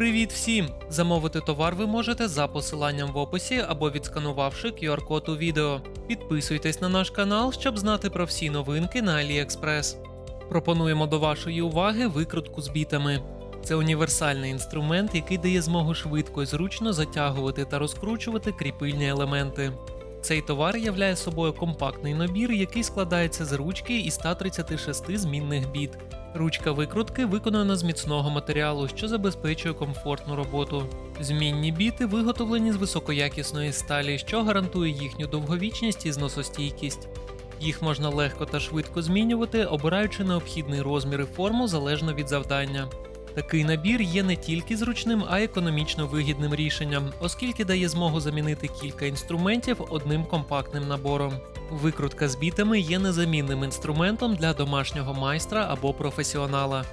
Привіт всім! Замовити товар ви можете за посиланням в описі або відсканувавши QR-код у відео. Підписуйтесь на наш канал, щоб знати про всі новинки на AliExpress. Пропонуємо до вашої уваги викрутку з бітами. Це універсальний інструмент, який дає змогу швидко і зручно затягувати та розкручувати кріпильні елементи. Цей товар являє собою компактний набір, який складається з ручки і 136 змінних біт. Ручка викрутки виконана з міцного матеріалу, що забезпечує комфортну роботу. Змінні біти виготовлені з високоякісної сталі, що гарантує їхню довговічність і зносостійкість. Їх можна легко та швидко змінювати, обираючи необхідний розмір і форму залежно від завдання. Такий набір є не тільки зручним, а й економічно вигідним рішенням, оскільки дає змогу замінити кілька інструментів одним компактним набором. Викрутка з бітами є незамінним інструментом для домашнього майстра або професіонала.